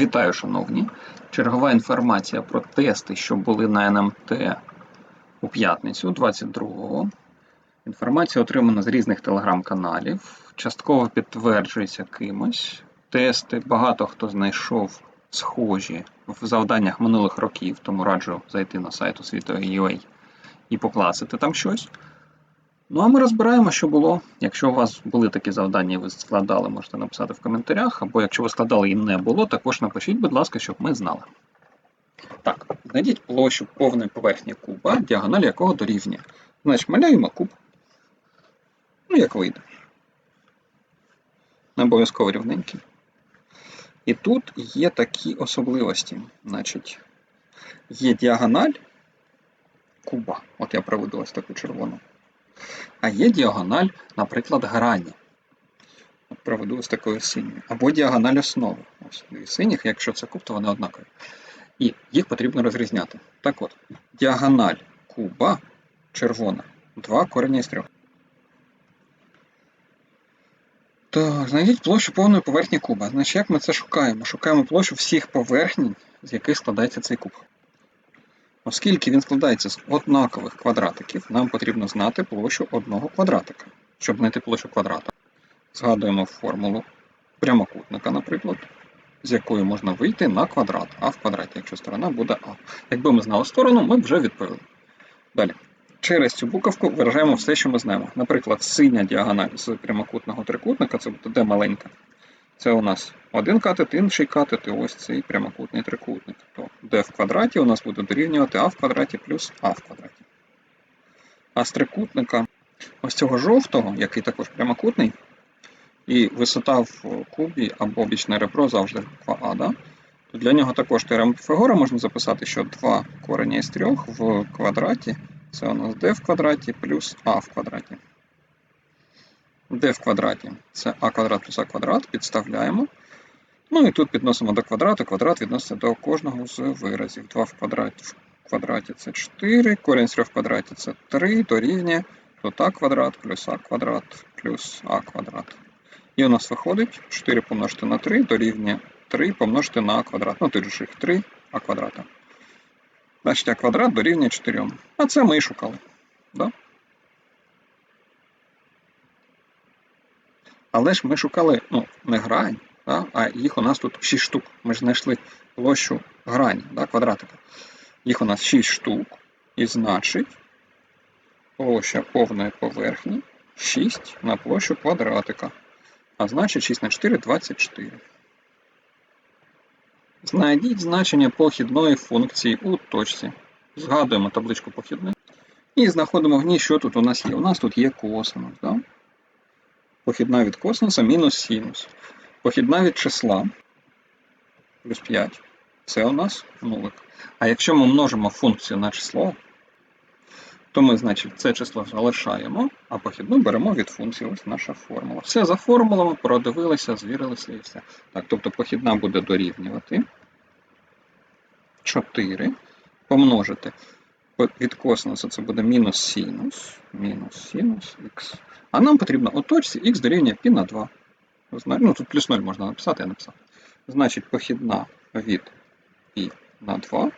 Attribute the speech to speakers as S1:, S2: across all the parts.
S1: Вітаю, шановні! Чергова інформація про тести, що були на НМТ у п'ятницю 22-го. Інформація отримана з різних телеграм-каналів, частково підтверджується кимось. Тести багато хто знайшов схожі в завданнях минулих років, тому раджу зайти на сайт освіта.ua і покласити там щось. Ну а ми розбираємо, що було. Якщо у вас були такі завдання, і ви складали, можете написати в коментарях. Або якщо ви складали і не було, також напишіть, будь ласка, щоб ми знали. Так, знайдіть площу повної поверхні куба, діагональ якого дорівнює. Значить, малюємо куб. Ну, як вийде. Не обов'язково рівненький. І тут є такі особливості. Значить, є діагональ куба. От я проведу ось таку червону. А є діагональ, наприклад, грані. Проведу ось такою синьою. Або діагональ основи. Ось дві синіх, якщо це куб, то вони однакові. І їх потрібно розрізняти. Так от, діагональ куба червона. Два корення із трьох. Так, знайдіть площу повної поверхні куба. Значить, як ми це шукаємо? Шукаємо площу всіх поверхній, з яких складається цей куб. Оскільки він складається з однакових квадратиків, нам потрібно знати площу одного квадратика. Щоб знайти площу квадрата, згадуємо формулу прямокутника, наприклад, з якої можна вийти на квадрат, а в квадраті, якщо сторона буде А. Якби ми знали сторону, ми б вже відповіли. Далі. Через цю буковку виражаємо все, що ми знаємо. Наприклад, синя діагональ з прямокутного трикутника, це буде D маленька. Це у нас один катет, інший катет, і ось цей прямокутний трикутник. То d в квадраті у нас буде дорівнювати а в квадраті плюс а в квадраті. А з трикутника ось цього жовтого, який також прямокутний, і висота в кубі або бічне ребро завжди 2а, да? то для нього також теорему Піфагора можна записати, що 2 корення із 3 в квадраті це у нас d в квадраті плюс а в квадраті d в квадраті це а квадрат плюс а квадрат, підставляємо. Ну і тут підносимо до квадрату, квадрат відноситься до кожного з виразів. 2 в квадраті в квадраті це 4, корінь з 3 в квадраті це 3, дорівнює тут а квадрат плюс а квадрат плюс а квадрат. І у нас виходить 4 помножити на 3 дорівнює 3 помножити на а квадрат. Ну тут же їх 3 а квадрата. Значить, а квадрат дорівнює 4. А це ми і шукали. Да? Але ж ми шукали ну, не грань, да, а їх у нас тут 6 штук. Ми ж знайшли площу грані, да, квадратика. Їх у нас 6 штук. І значить, площа повної поверхні 6 на площу квадратика. А значить 6 на 4 24. Знайдіть значення похідної функції у точці. Згадуємо табличку похідних. І знаходимо в ній, що тут у нас є. У нас тут є косинус. Да? Похідна від косинуса мінус синус. Похідна від числа плюс 5. Це у нас нулик. А якщо ми множимо функцію на число, то ми, значить, це число залишаємо, а похідну беремо від функції. Ось наша формула. Все за формулами, продивилися, звірилися і все. Так, тобто похідна буде дорівнювати 4 помножити від косинуса це буде мінус синус, мінус синус х. А нам потрібно у точці х дорівнює π на 2. Ну, тут плюс 0 можна написати, я написав. Значить, похідна від π на 2.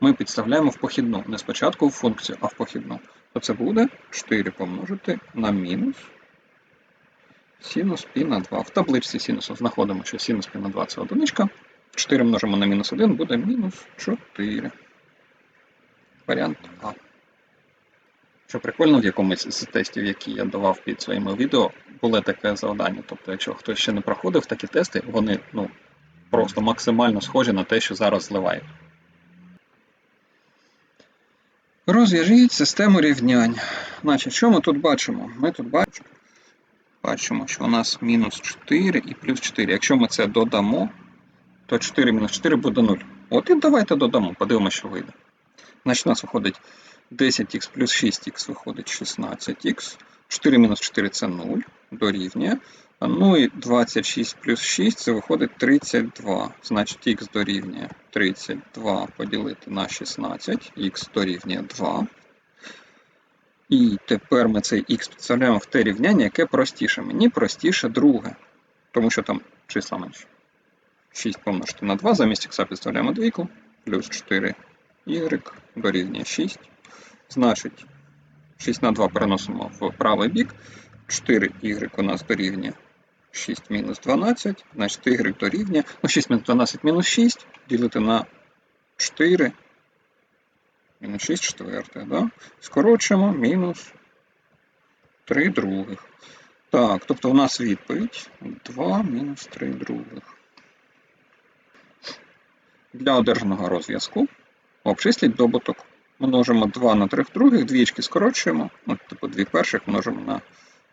S1: Ми підставляємо в похідну. Не спочатку в функцію, а в похідну. То це буде 4 помножити на мінус синус π на 2. В табличці синусу знаходимо, що синус π на 2 це одиничка. 4 множимо на мінус 1 буде мінус 4. Варіант А. Що прикольно, в якомусь з тестів, які я давав під своїми відео, було таке завдання. Тобто, якщо хтось ще не проходив такі тести, вони ну, просто максимально схожі на те, що зараз зливають. Розв'яжіть систему рівнянь. Значить, що ми тут бачимо? Ми тут бачимо, бачимо, що у нас мінус 4 і плюс 4. Якщо ми це додамо, то 4 мінус 4 буде 0. От і давайте додамо, подивимося, що вийде. Значить, у нас виходить 10х плюс 6х виходить 16х. 4 мінус 4 це 0, дорівнює. Ну і 26 плюс 6 це виходить 32. Значить, х дорівнює 32 поділити на 16, х дорівнює 2. І тепер ми цей х підставляємо в те рівняння, яке простіше. Мені простіше друге, тому що там числа менше. 6 помножити на 2, замість х підставляємо двійку, плюс 4 y дорівнює 6. Значить, 6 на 2 переносимо в правий бік, 4y у нас дорівнює 6 мінус 12, значить y дорівнює, ну 6 мінус 12 мінус 6, ділити на 4, мінус 6 четвертих, да? скорочуємо мінус 3 других. Так, тобто у нас відповідь 2 мінус 3 других. Для одержаного розв'язку обчисліть добуток. Множимо 2 на 3 других, двічки скорочуємо, ну, типу 2 перших множимо на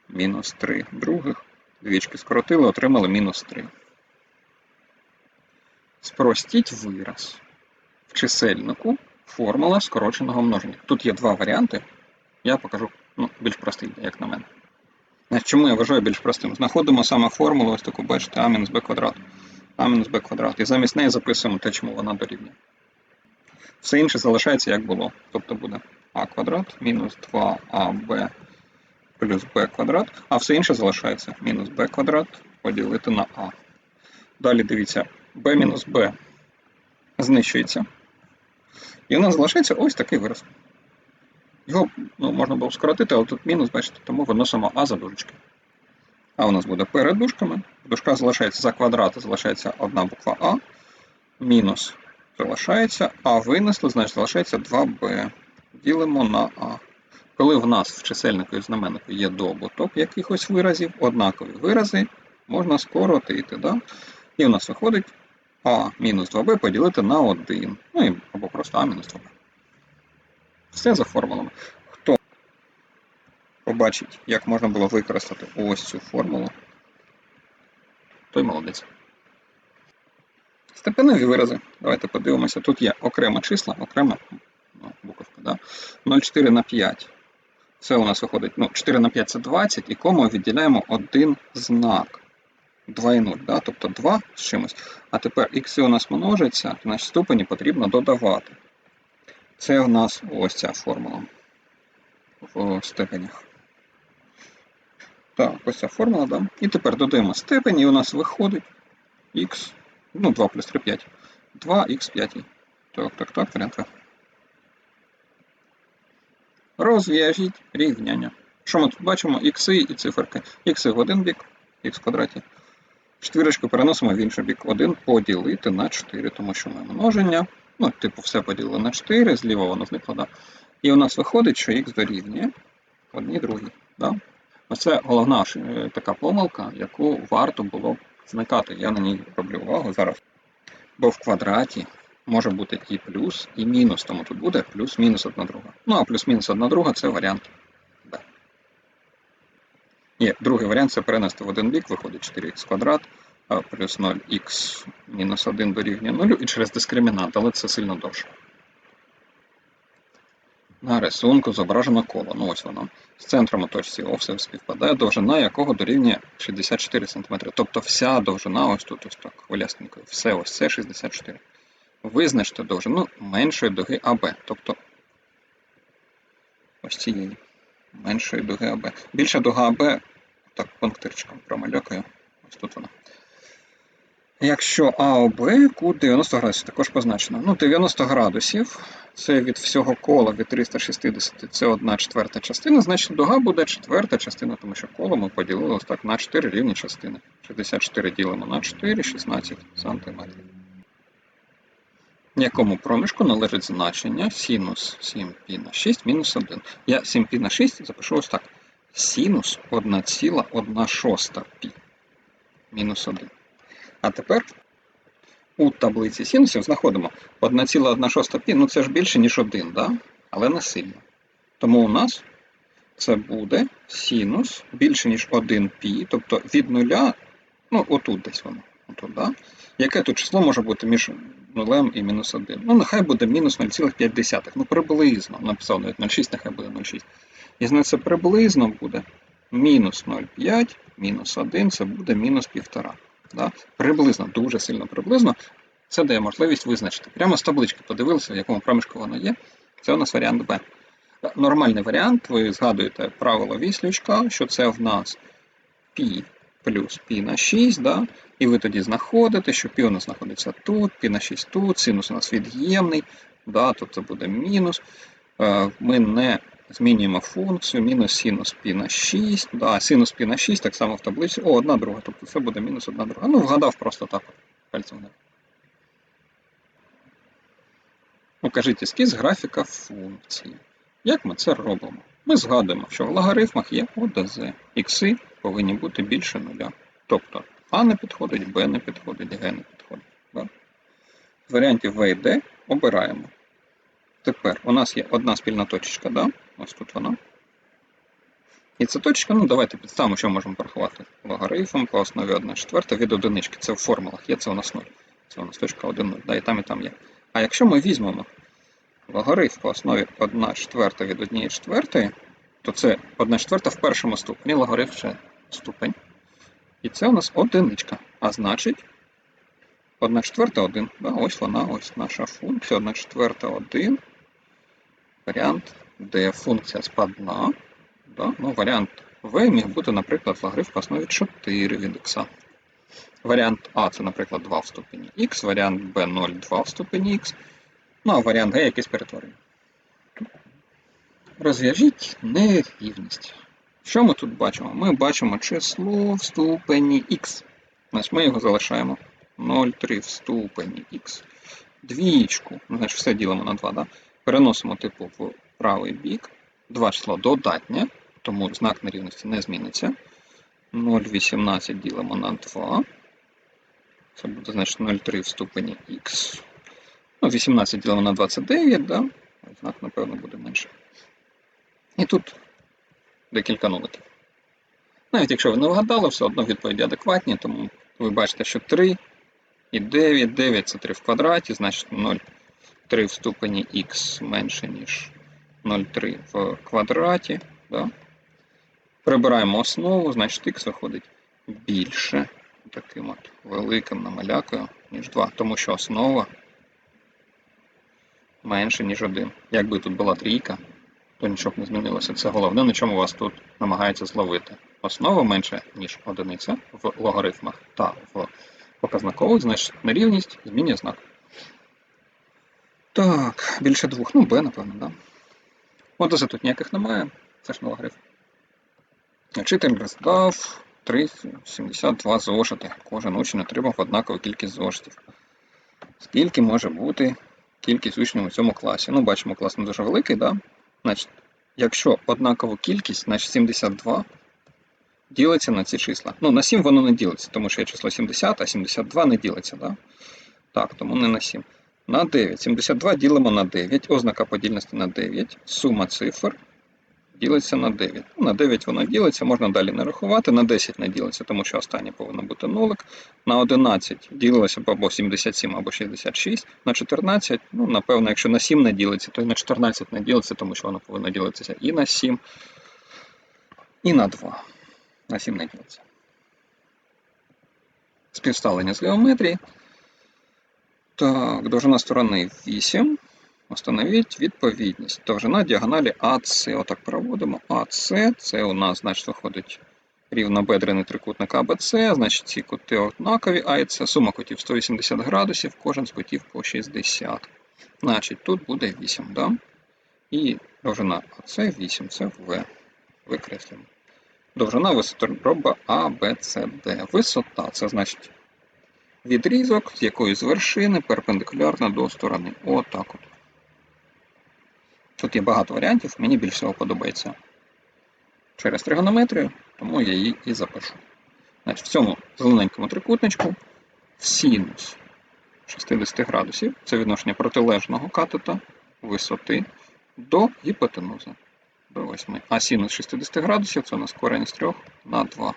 S1: мінус 3 других. Двічки скоротили, отримали мінус 3. Спростіть вираз. В чисельнику формула скороченого множення. Тут є два варіанти. Я покажу ну, більш простий, як на мене. Значить, Чому я вважаю більш простим? Знаходимо саме формулу, ось таку, бачите, а мінус b квадрат. А мінус b квадрат. І замість неї записуємо те, чому вона дорівнює. Все інше залишається як було. Тобто буде а квадрат мінус 2аб плюс b квадрат, а все інше залишається мінус b квадрат поділити на а. Далі дивіться, b мінус b знищується. І у нас залишається ось такий вираз. Його ну, можна було скоротити, але тут мінус, бачите, тому виносимо а за дужечки. А у нас буде перед дужками. В дужках залишається за квадрат, залишається одна буква А. Мінус залишається, а винесли, значить залишається 2b. Ділимо на А. Коли в нас в чисельнику і знаменнику є добуток якихось виразів, однакові вирази можна скоротити. Да? І у нас виходить А мінус 2b поділити на 1. Ну і або просто А мінус 2b. Все за формулами. Хто побачить, як можна було використати ось цю формулу, той молодець. Степеневі вирази. Давайте подивимося. Тут є окремо числа, окрема ну, буковка, да? 0,4 на 5. Це у нас виходить, ну, 4 на 5 це 20, і кому відділяємо один знак. 2 і 0, да? тобто 2 з чимось. А тепер х у нас множиться, значить ступені потрібно додавати. Це у нас ось ця формула в степенях. Так, ось ця формула, да? І тепер додаємо степень, і у нас виходить х, ну 2 плюс 3 5. 2х5. Так, так, так, варіант. В. Розв'яжіть рівняння. Що ми тут бачимо? Ікси і циферки. Ікси в один бік, х квадраті. Четвірочку переносимо в інший бік. 1 поділити на 4, тому що ми множення. Ну, типу, все поділили на 4, зліва воно зникло, да. І у нас виходить, що х дорівнює одній другій. Да? Оце головна е, така помилка, яку варто було зникати. Я на ній роблю увагу зараз. Бо в квадраті може бути і плюс, і мінус, тому тут буде плюс-мінус одна друга. Ну, а плюс-мінус одна друга це варіант Б. Є, другий варіант це перенести в один бік, виходить 4х квадрат, плюс 0х мінус 1 дорівнює 0, і через дискримінант, але це сильно довше. На рисунку зображено коло. Ну ось воно. З центром у точці О співпадає, довжина якого дорівнює 64 см. Тобто вся довжина ось тут ось так хвилястенькою. Все ось це 64 Визначте довжину меншої дуги АБ. Тобто ось цієї меншої дуги АБ. Більша дуга АБ, так, пунктирчиком промалюкаю. Ось тут вона. Якщо А ОБ, кут 90 градусів також позначено. Ну, 90 градусів це від всього кола від 360 це 1 четверта частина, значить дуга буде четверта частина, тому що коло ми поділили ось так на 4 рівні частини. 64 ділимо на 4, 16 сантиметрів. Якому проміжку належить значення синус 7 π на 6 мінус 1. Я 7 π на 6 запишу ось так. Синус 1,16 пі. мінус 1. А тепер у таблиці синусів знаходимо 1,1 шоста π, ну це ж більше, ніж 1, да? але не сильно. Тому у нас це буде синус більше, ніж 1 π, тобто від нуля, ну отут десь воно. Отут, да? Яке тут число може бути між 0 і мінус 1? Ну, нехай буде мінус 0,5. Ну, приблизно. Написав навіть 0,6, нехай буде 0,6. І значить це приблизно буде мінус 0,5, мінус 1, це буде мінус 1,5. Да? Приблизно, дуже сильно приблизно. Це дає можливість визначити. Прямо з таблички подивилися, в якому проміжку воно є. Це у нас варіант Б. Нормальний варіант, ви згадуєте правило віслючка, що це в нас π плюс π на 6, да? і ви тоді знаходите, що π у нас знаходиться тут, π на 6 тут, синус у нас від'ємний, да? тут це буде мінус. Е, Ми не змінюємо функцію, мінус синус π на 6, да? синус π на 6 так само в таблиці, о, одна друга, тобто це буде мінус одна друга. Ну, вгадав просто так, пальцем вгадав. Укажіть ескіз графіка функції. Як ми це робимо? Ми згадуємо, що в логарифмах є ОДЗ. Ікси повинні бути більше нуля. Тобто А не підходить, Б не підходить, Г не підходить. Да? Варіантів В і Д обираємо. Тепер у нас є одна спільна точечка, да? Ось тут вона. І ця точка, ну давайте підставимо, що можемо порахувати. Логарифм по основі 1 четверта від одинички. Це в формулах є, це у нас 0. Це у нас точка 1, 0, да, і там, і там є. А якщо ми візьмемо логарифм по основі 1 четверта від 1 четвертої, то це 1 четверта в першому ступені, логарифм ще ступень. І це у нас одиничка. А значить, 1 четверта 1. Да, ось вона, ось наша функція. 1 четверта 1. Варіант, де функція складна. Да? Ну, варіант В міг бути, наприклад, логарифм по основі 4 від х. Варіант А це, наприклад, 2 в ступені х, варіант Б 0, 2 в ступені х. Ну, а варіант Г якесь перетворення. Розв'яжіть нерівність. Що ми тут бачимо? Ми бачимо число в ступені х. Значить, ми його залишаємо 0,3 в ступені х. Двічку, значить все ділимо на 2, да? переносимо типу в правий бік. Два числа додатнє, тому знак нерівності не зміниться. 0,18 ділимо на 2. Це буде, значить, 0,3 в ступені х. Ну, 18 ділимо на 29, да? знак, напевно, буде менше. І тут декілька нуликів. Навіть якщо ви не вгадали, все одно відповіді адекватні, тому ви бачите, що 3 і 9, 9 це 3 в квадраті, значить 0,3 в ступені х менше, ніж 0,3 в квадраті. Да? Прибираємо основу, значить х виходить більше таким от великим намалякою, ніж 2, тому що основа менше, ніж 1. Якби тут була трійка, то нічого б не змінилося. Це головне, на чому вас тут намагається зловити. Основа менше, ніж одиниця в логарифмах та в показникових, значить нерівність змінює знак. Так, більше двох. Ну, Б, напевно, да. ОДЗ тут ніяких немає, це ж не логарифм. Вчитель роздав 372 зошити. Кожен учень отримав однакову кількість зошитів. Скільки може бути кількість учнів у цьому класі? Ну, бачимо, клас не дуже великий, да? Значить, якщо однакова кількість, значить 72 ділиться на ці числа. Ну, на 7 воно не ділиться, тому що є число 70, а 72 не ділиться, да? Так, тому не на 7. На 9. 72 ділимо на 9. Ознака подільності на 9. Сума цифр ділиться на 9. Ну, на 9 воно ділиться, можна далі не рахувати. На 10 не ділиться, тому що останнє повинно бути нулик. На 11 ділилося б або 77, або 66. На 14, ну, напевно, якщо на 7 не ділиться, то і на 14 не ділиться, тому що воно повинно ділитися і на 7, і на 2. На 7 не ділиться. Співставлення з геометрії. Так, довжина сторони 8. Установіть відповідність. Довжина діагоналі АС. Отак проводимо. АС це у нас, значить, виходить рівнобедрений трикутник АБЦ, значить ці кути однакові, а і це сума кутів 180 градусів, кожен з кутів по 60. Значить, тут буде 8, да? І довжина АС 8, це В. Викреслюємо. Довжина висотороба ABCD. Висота це значить відрізок з якоїсь вершини перпендикулярно до сторони. Отак от. Тут є багато варіантів, мені більш всього подобається через тригонометрію, тому я її і запишу. Значить, В цьому зелененькому трикутничку синус 60 градусів це відношення протилежного катета висоти до гіпотенузи до 8. А синус 60 градусів це у нас корень з 3 на 2.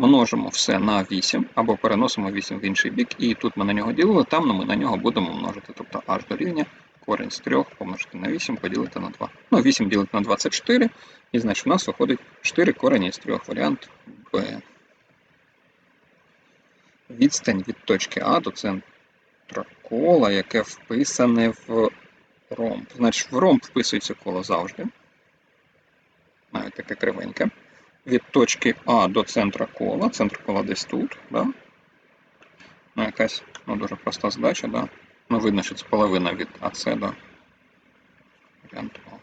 S1: Множимо все на 8 або переносимо 8 в інший бік, і тут ми на нього ділили, там ми на нього будемо множити. Тобто h дорівнює корінь з 3 помножити на 8 поділити на 2. Ну, 8 ділити на 2 це 4, і значить у нас виходить 4 корені з 3. Варіант Б. Відстань від точки А до центра кола, яке вписане в ромб. Значить, в ромб вписується коло завжди. Навіть таке кривеньке. Від точки А до центра кола. Центр кола десь тут, да? Ну, якась ну, дуже проста задача, да? Ну, видно, що це половина від АЦ до варіант А.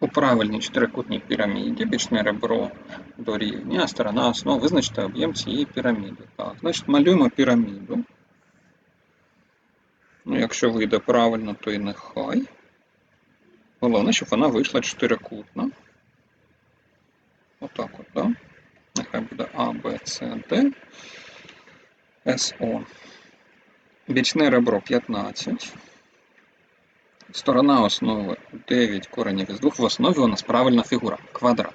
S1: У правильній чотирикутній піраміді бічне ребро дорівнює, а сторона основ визначте об'єм цієї піраміди. Так, значить, малюємо піраміду. Ну, якщо вийде правильно, то і нехай. Головне, щоб вона вийшла чотирикутна. Отак от, да? Нехай буде А, Б, С, Д, С, О. Бічне ребро 15. Сторона основи 9 коренів із 2. В основі у нас правильна фігура квадрат.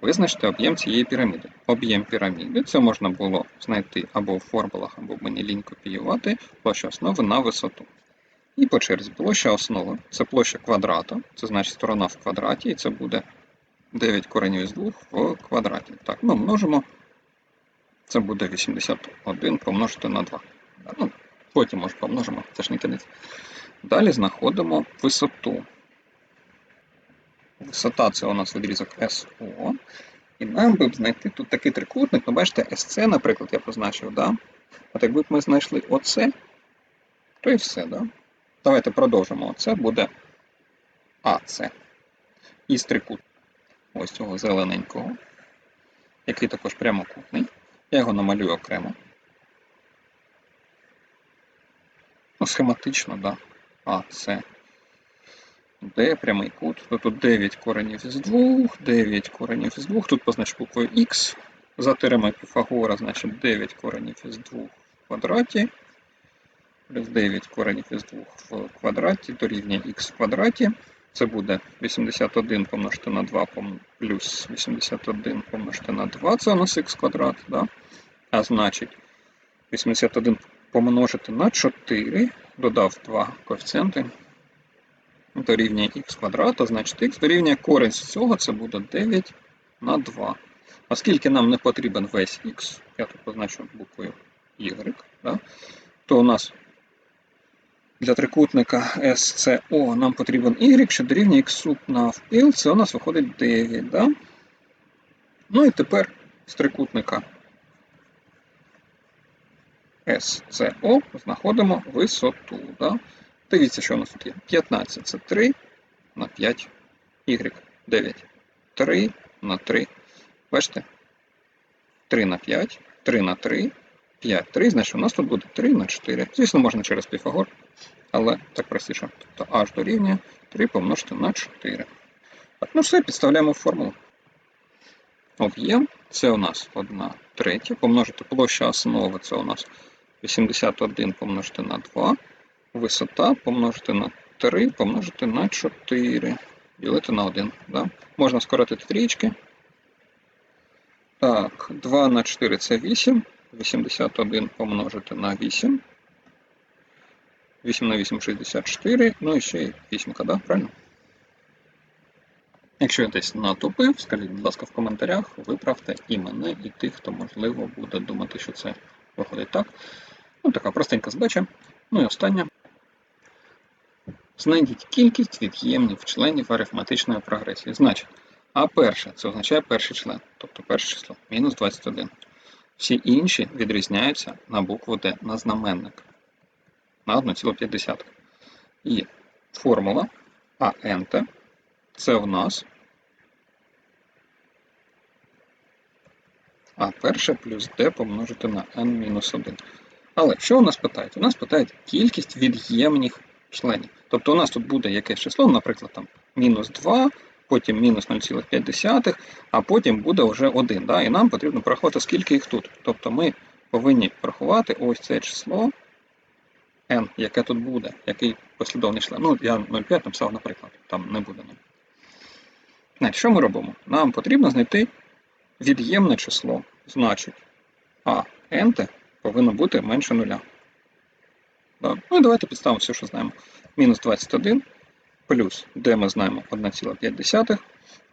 S1: Визначте об'єм цієї піраміди. Об'єм піраміди це можна було знайти або в формулах, або мені лінь копіювати площа основи на висоту. І по черзі площа основи це площа квадрата, це значить сторона в квадраті, і це буде 9 коренів із 2 в квадраті. Так, ми множимо. Це буде 81 помножити на 2. Ну, потім може помножимо, це ж не кінець. Далі знаходимо висоту. Висота це у нас відрізок СО. І нам би б знайти тут такий трикутник, ну бачите, СЦ, наприклад, я позначив, да? От якби б ми знайшли оце, то і все, да? Давайте продовжимо. Оце буде АЦ. Із трикутника. Ось цього зелененького, який також прямокутний. Я його намалюю окремо. Ну, схематично, да. А, це Д, прямий кут. То тут 9 коренів із 2, 9 коренів із 2. Тут позначу буквою Х. За теоремою Піфагора, значить 9 коренів із 2 в квадраті. Плюс 9 коренів із 2 в квадраті дорівнює х в квадраті. Це буде 81 помножити на 2 плюс 81 помножити на 2. Це у нас х квадрат. Да? А значить 81 помножити на 4, додав 2 коефіцієнти, дорівнює х квадрат, а значить х дорівнює корень з цього, це буде 9 на 2. Оскільки нам не потрібен весь х, я тут позначу буквою y, да, то у нас для трикутника SCO нам потрібен y, що дорівнює х навпіл, це у нас виходить 9. Да? Ну і тепер з трикутника SCO знаходимо висоту. Да? Дивіться, що у нас тут є. 15 це 3 на 5 y. 9. 3 на 3. Бачите? 3 на 5, 3 на 3, 5, 3, значить у нас тут буде 3 на 4. Звісно, можна через Піфагор, але так простіше. Тобто h дорівнює 3 помножити на 4. Так, ну все, підставляємо формулу. Об'єм це у нас 1 третя. Помножити площа основи це у нас 81 помножити на 2. Висота помножити на 3, помножити на 4. Ділити на 1. Да? Можна скоротити трічки. Так, 2 на 4 це 8. 81 помножити на 8. 8 на 8 64. Ну і ще й 8, да? правильно? Якщо я десь натупив, скажіть, будь ласка, в коментарях, виправте і мене, і тих, хто, можливо, буде думати, що це виходить так. Ну, така простенька задача. Ну і остання. Знайдіть кількість від'ємних членів арифметичної прогресії. Значить, а перше це означає перший член, тобто перше число, мінус 21. Всі інші відрізняються на букву D, на знаменник. На 1,5. І формула АНТ це в нас А перше плюс D помножити на n-1. Але що у нас питають? У нас питають кількість від'ємних членів. Тобто у нас тут буде якесь число, наприклад, там мінус 2, потім мінус 0,5, а потім буде вже 1. Да? І нам потрібно порахувати, скільки їх тут. Тобто ми повинні порахувати ось це число n, яке тут буде, який послідовний член. Ну, я 0,5 написав, наприклад, там не буде 0. Значить, що ми робимо? Нам потрібно знайти від'ємне число. Значить, а n повинно бути менше нуля. Да. Ну і давайте підставимо все, що знаємо. Мінус 21 плюс, де ми знаємо 1,5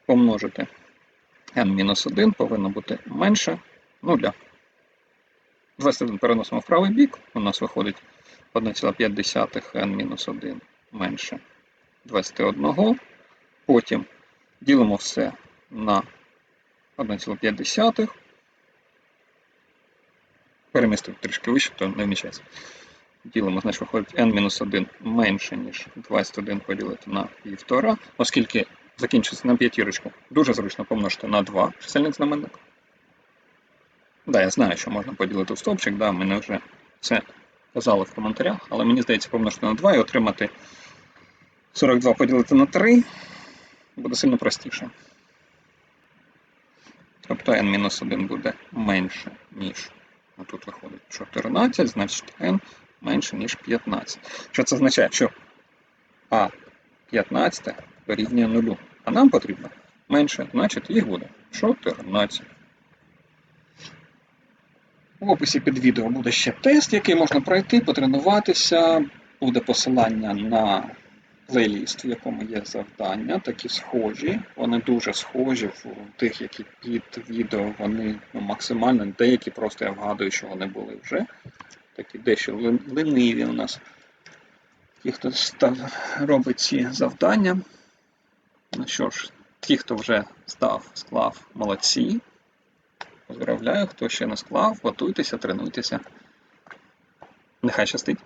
S1: помножити n-1 повинно бути менше нуля. 21 переносимо в правий бік, у нас виходить 1,5 n-1 менше 21. Потім ділимо все на 1,5. Перемістив трішки вище, то не вміщається. Ділимо, значить, виходить n-1 менше, ніж 21 поділити на 1,5, оскільки закінчиться на п'ятірочку. Дуже зручно помножити на 2 чисельник знаменник. Да, я знаю, що можна поділити в стовпчик, да, мене вже це казали в коментарях, але мені здається помножити на 2 і отримати 42 поділити на 3 буде сильно простіше. Тобто n-1 буде менше, ніж, тут виходить 14, значить n менше, ніж 15. Що це означає? Що а 15 дорівнює 0. А нам потрібно менше, значить їх буде 14. В описі під відео буде ще тест, який можна пройти, потренуватися. Буде посилання на плейліст, в якому є завдання, такі схожі. Вони дуже схожі в тих, які під відео, вони ну, максимально, деякі просто я вгадую, що вони були вже. Такі дещо лен- лениві у нас. Ті, хто став, робить ці завдання. Ну що ж, ті, хто вже став, склав, молодці. Поздравляю, хто ще не склав, готуйтеся, тренуйтеся. Нехай щастить.